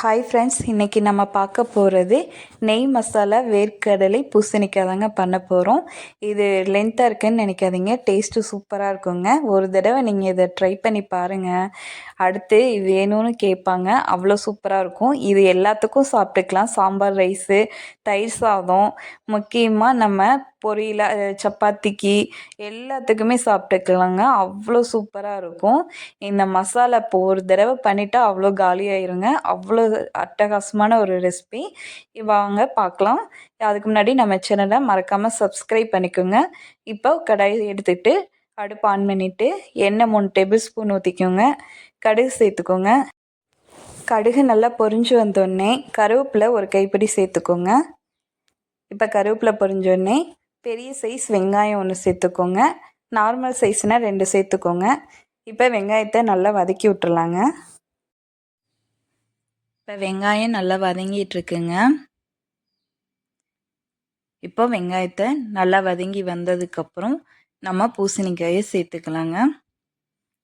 Hi friends இன்றைக்கி நம்ம பார்க்க போகிறது நெய் மசாலா வேர்க்கடலை பூசணிக்காய் தாங்க பண்ண போகிறோம் இது லென்த்தாக இருக்குன்னு நினைக்காதீங்க டேஸ்ட்டு சூப்பராக இருக்குங்க. ஒரு தடவை நீங்கள் இதை ட்ரை பண்ணி பாருங்கள் அடுத்து வேணும்னு கேட்பாங்க அவ்வளோ சூப்பராக இருக்கும். இது எல்லாத்துக்கும் சாப்பிட்டுக்கலாம். சாம்பார் ரைஸு தயிர் சாதம் முக்கியமாக நம்ம பொரியல சப்பாத்திக்கு எல்லாத்துக்குமே சாப்பிட்டுக்கலாங்க. அவ்வளோ சூப்பராக இருக்கும். இந்த மசாலா இப்போ ஒரு தடவை பண்ணிட்டா அவ்வளோ காலியாயிருங்க. அவ்வளோ அட்டகாசமான ஒரு ரெசிபி வாங்க பார்க்கலாம் அதுக்கு முன்னாடி நம்ம சேனலை மறக்காமல் சப்ஸ்கிரைப் பண்ணிக்கோங்க. இப்போ கடாயை எடுத்துகிட்டு அடுப்பு ஆன் பண்ணிவிட்டு எண்ணெய் மூணு டேபிள் ஸ்பூன் ஊற்றிக்கோங்க கடுகு சேர்த்துக்கோங்க. கடுகு நல்லா பொரிஞ்சு வந்தோடனே கருவேப்பிலை ஒரு கைப்பிடி சேர்த்துக்கோங்க. இப்போ கருவேப்பிலை பொரிஞ்சோடனே பெரிய சைஸ் வெங்காயம் ஒன்று சேர்த்துக்கோங்க. நார்மல் சைஸ்னால் ரெண்டு சேர்த்துக்கோங்க. இப்போ வெங்காயத்தை நல்லா வதக்கி விட்டுறலாங்க. இப்போ வெங்காயம் நல்லா வதங்கிட்டுருக்குங்க. இப்போ வெங்காயத்தை நல்லா வதங்கி வந்ததுக்கப்புறம் நம்ம பூசணிக்காயை சேர்த்துக்கலாங்க.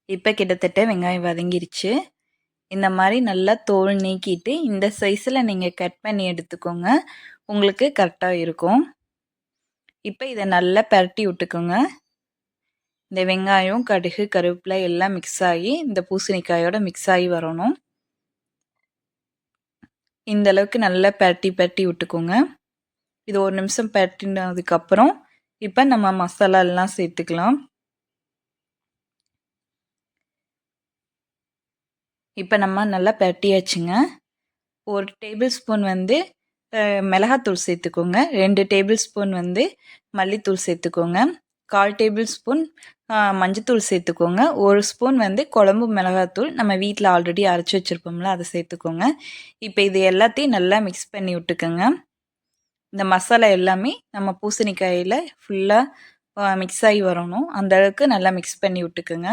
இப்போ கிட்டத்தட்ட வெங்காயம் வதங்கிருச்சு. இந்த மாதிரி நல்லா தோல் நீக்கிட்டு இந்த சைஸில் நீங்கள் கட் பண்ணி எடுத்துக்கோங்க. உங்களுக்கு கரெக்டாக இருக்கும். இப்போ இதை நல்லா பரட்டி விட்டுக்கோங்க. இந்த வெங்காயம் கடுகு கருவேப்பிலை எல்லாம் மிக்ஸ் ஆகி இந்த பூசணிக்காயோட மிக்ஸ் ஆகி வரணும். இந்த அளவுக்கு நல்லா பரட்டி பரட்டி விட்டுக்கோங்க. இது ஒரு நிமிஷம் பரட்டினதுக்கப்புறம் இப்போ நம்ம மசாலா எல்லாம் சேர்த்துக்கலாம். இப்போ நம்ம நல்லா பரட்டியாச்சுங்க. ஒரு டேபிள் ஸ்பூன் வந்து மிளகாத்தூள் சேர்த்துக்கோங்க. ரெண்டு டேபிள் ஸ்பூன் வந்து மல்லித்தூள் சேர்த்துக்கோங்க. கால் டேபிள் ஸ்பூன் மஞ்சத்தூள் சேர்த்துக்கோங்க. ஒரு ஸ்பூன் வந்து குழம்பு மிளகாத்தூள். நம்ம வீட்டில் ஆல்ரெடி அரைச்சி வச்சுருப்போம்ல அதை சேர்த்துக்கோங்க. இப்போ இது எல்லாத்தையும் நல்லா மிக்ஸ் பண்ணி விட்டுக்கோங்க. இந்த மசாலா எல்லாமே நம்ம பூசணிக்காயில் ஃபுல்லாக மிக்ஸ் ஆகி வரணும். அந்த அளவுக்கு நல்லா மிக்ஸ் பண்ணி விட்டுக்கோங்க.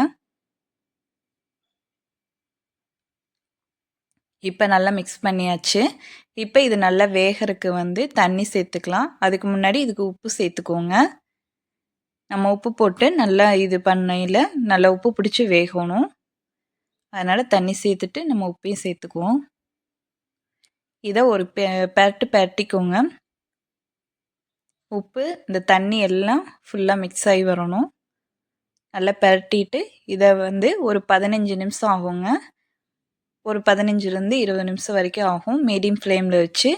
இப்போ நல்லா மிக்ஸ் பண்ணியாச்சு. இப்போ இது நல்லா வேகிறதுக்கு வந்து தண்ணி சேர்த்துக்கலாம். அதுக்கு முன்னாடி இதுக்கு உப்பு சேர்த்துக்கோங்க. நம்ம உப்பு போட்டு நல்லா இது பண்ணையில் நல்லா உப்பு பிடிச்சி வேகணும். அதனால் தண்ணி சேர்த்துட்டு நம்ம உப்பையும் சேர்த்துக்குவோம். இதை ஒரு பெ பெரட்டு பெரட்டிக்கோங்க. உப்பு இந்த தண்ணி எல்லாம் ஃபுல்லாக மிக்ஸ் ஆகி வரணும். நல்லா பரட்டிட்டு இதை வந்து ஒரு பதினஞ்சு நிமிஷம் ஆகுங்க. ஒரு பதினஞ்சுலேருந்து இருபது நிமிஷம் வரைக்கும் ஆகும். மீடியம் ஃப்ளேமில் வச்சு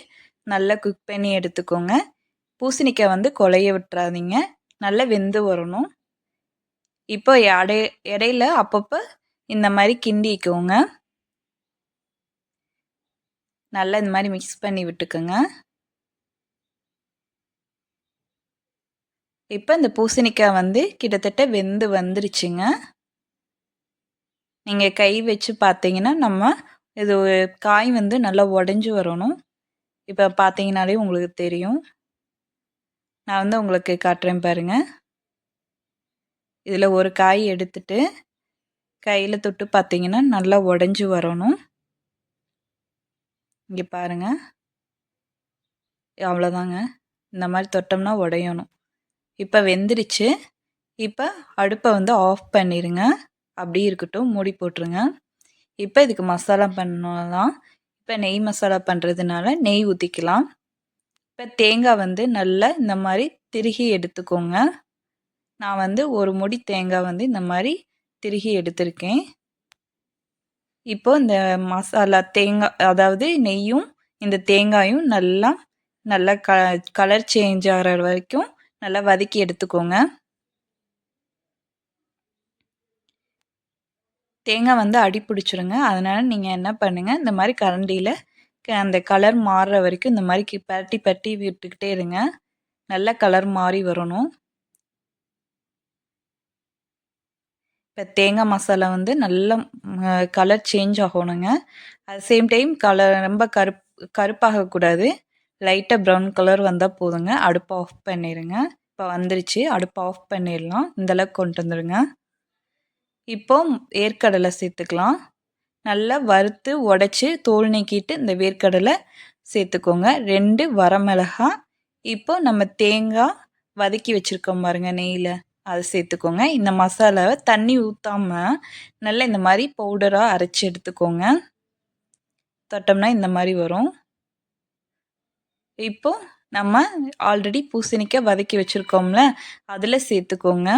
நல்லா குக் பண்ணி எடுத்துக்கோங்க. பூசணிக்காய் வந்து கொலைய விட்டுறாதீங்க. நல்லா வெந்து வரணும். இப்போ அடை இடையில அப்பப்போ இந்த மாதிரி கிண்டிக்கோங்க நல்லா இந்த மாதிரி மிக்ஸ் பண்ணி விட்டுக்கோங்க. இப்போ இந்த பூசணிக்காய் வந்து கிட்டத்தட்ட வெந்து வந்துருச்சுங்க. நீங்கள் கை வச்சு பார்த்தீங்கன்னா நம்ம இது காய் வந்து நல்லா உடஞ்சி வரணும். இப்போ பார்த்தீங்கனாலே உங்களுக்கு தெரியும். நான் வந்து உங்களுக்கு காட்டுறேன் பாருங்கள் இதில் ஒரு காய் எடுத்துட்டு கையில் தொட்டு பார்த்தீங்கன்னா நல்லா உடஞ்சி வரணும். இங்கே பாருங்கள் அவ்வளோதாங்க இந்த மாதிரி தொட்டோம்னா உடையணும். இப்போ வெந்துருச்சு. இப்போ அடுப்பை வந்து ஆஃப் பண்ணிடுங்க அப்படி இருக்கட்டும். மூடி போட்டுருங்க. இப்போ இதுக்கு மசாலா பண்ணலாம். இப்போ நெய் மசாலா பண்ணுறதுனால நெய் ஊற்றிக்கலாம் இப்போ தேங்காய் வந்து நல்லா இந்த மாதிரி திருகி எடுத்துக்கோங்க. நான் வந்து ஒரு முடி தேங்காய் வந்து இந்த மாதிரி திருகி எடுத்திருக்கேன். இப்போ இந்த மசாலா தேங்காய் அதாவது நெய்யும் இந்த தேங்காயும் நல்லா நல்லா க கலர் சேஞ்ச் ஆகிற வரைக்கும் நல்லா வதக்கி எடுத்துக்கோங்க. தேங்காய் வந்து அடி பிடிச்சிருங்க அதனால் நீங்கள் என்ன பண்ணுங்கள் இந்த மாதிரி கரண்டியில் அந்த கலர் மாறுற வரைக்கும் இந்த மாதிரி பரட்டி பரட்டி விட்டுக்கிட்டே இருங்க. நல்ல கலர் மாறி வரணும். இப்போ தேங்காய் மசாலா வந்து நல்ல கலர் சேஞ்ச் ஆகணுங்க. அட் சேம் டைம் கலர் ரொம்ப கருப் கருப்பாகக்கூடாது லைட்டாக ப்ரௌன் கலர் வந்தால் போதுங்க. அடுப்பை ஆஃப் பண்ணிடுங்க இப்போ வந்துருச்சு. அடுப்பை ஆஃப் பண்ணிடலாம். இந்தளவுக்கு கொண்டு வந்துடுங்க. இப்போ ஏற்கடலை சேர்த்துக்கலாம். நல்லா வறுத்து உடச்சி தோல் நீக்கிட்டு இந்த வேர்க்கடலை சேர்த்துக்கோங்க. ரெண்டு வரமிளகா. இப்போ நம்ம தேங்காய் வதக்கி வச்சுருக்கோம் பாருங்க நெய்யில். அதை சேர்த்துக்கோங்க. இந்த மசாலாவை தண்ணி ஊற்றாமல் நல்லா இந்த மாதிரி பவுடராக அரைச்சி எடுத்துக்கோங்க. தொட்டோம்னா இந்த மாதிரி வரும். இப்போ நம்ம ஆல்ரெடி பூசணிக்காய் வதக்கி வச்சுருக்கோம்ல அதில் சேர்த்துக்கோங்க.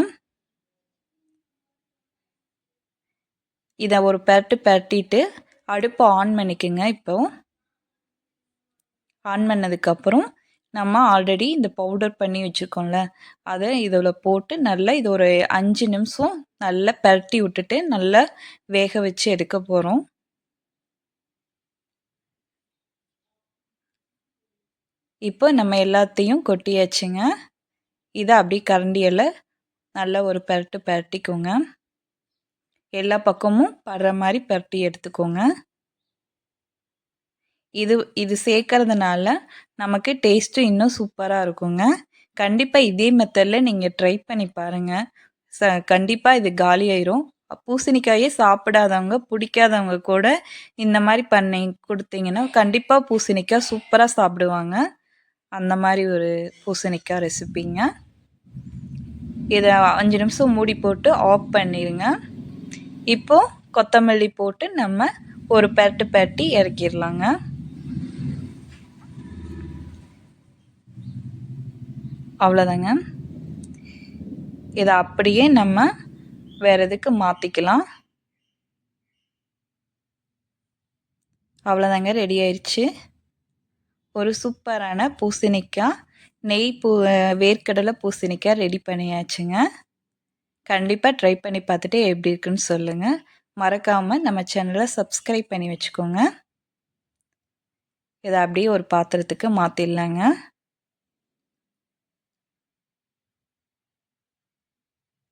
இதை ஒரு பெரட்டு பரட்டிட்டு அடுப்பை ஆன் பண்ணிக்கோங்க இப்போ. ஆன் பண்ணதுக்கப்புறம் நம்ம ஆல்ரெடி இந்த பவுடர் பண்ணி வச்சுருக்கோம்ல அதை இதில் போட்டு நல்லா இது ஒரு அஞ்சு நிமிஷம் நல்லா பரட்டி விட்டுட்டு நல்லா வேக வச்சு எடுக்க போகிறோம் இப்போ நம்ம எல்லாத்தையும் கொட்டியாச்சுங்க. இதை அப்படி கரண்டியில் நல்லா ஒரு பரட்டு பரட்டிக்கோங்க. எல்லா பக்கமும் படுற மாதிரி பரட்டி எடுத்துக்கோங்க. இது இது சேர்க்கறதுனால நமக்கு டேஸ்ட்டு இன்னும் சூப்பராக இருக்குங்க. கண்டிப்பாக இதே மெத்தடில் நீங்கள் ட்ரை பண்ணி பாருங்கள் ச கண்டிப்பாக இது காலி ஆயிரும். பூசணிக்காயே சாப்பிடாதவங்க பிடிக்காதவங்க கூட இந்த மாதிரி பண்ணி கொடுத்தீங்கன்னா கண்டிப்பாக பூசணிக்காய் சூப்பராக சாப்பிடுவாங்க. அந்த மாதிரி ஒரு பூசணிக்காய் ரெசிப்பிங்க இதை அஞ்சு நிமிஷம் மூடி போட்டு ஆஃப் பண்ணிடுங்க இப்போது கொத்தமல்லி போட்டு நம்ம ஒரு பெரட்டு பரட்டி இறக்கிடலாங்க. அவ்வளோதாங்க. இதை அப்படியே நம்ம வேறு எதுக்கு மாற்றிக்கலாம் அவ்வளோதாங்க ரெடி ஆயிடுச்சு. ஒரு சூப்பரான பூசணிக்காய் நெய் பூ வேர்க்கடலை பூசணிக்காய் ரெடி பண்ணியாச்சுங்க. கண்டிப்பாக ட்ரை பண்ணி பார்த்துட்டு எப்படி இருக்குன்னு சொல்லுங்கள் மறக்காமல் நம்ம சேனலை சப்ஸ்கிரைப் பண்ணி வச்சுக்கோங்க. இதை அப்படியே ஒரு பாத்திரத்துக்கு மாற்றிடலாங்க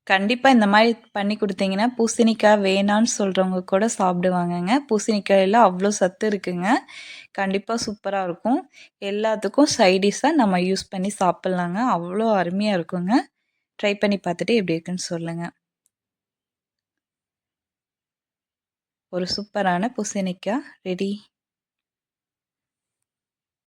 கண்டிப்பாக இந்த மாதிரி பண்ணி கொடுத்தீங்கன்னா பூசணிக்காய் வேணான்னு சொல்கிறவங்க கூட சாப்பிடுவாங்கங்க. பூசணிக்காயில் அவ்வளோ சத்து இருக்குங்க. கண்டிப்பாக சூப்பராக இருக்கும். எல்லாத்துக்கும் சைடிஷாக நம்ம யூஸ் பண்ணி சாப்பிட்லாங்க. அவ்வளோ அருமையாக இருக்குங்க. ட்ரை பண்ணி பார்த்துட்டு எப்படி இருக்குன்னு சொல்லுங்கள் ஒரு சூப்பரான பூசணிக்காய் ரெடி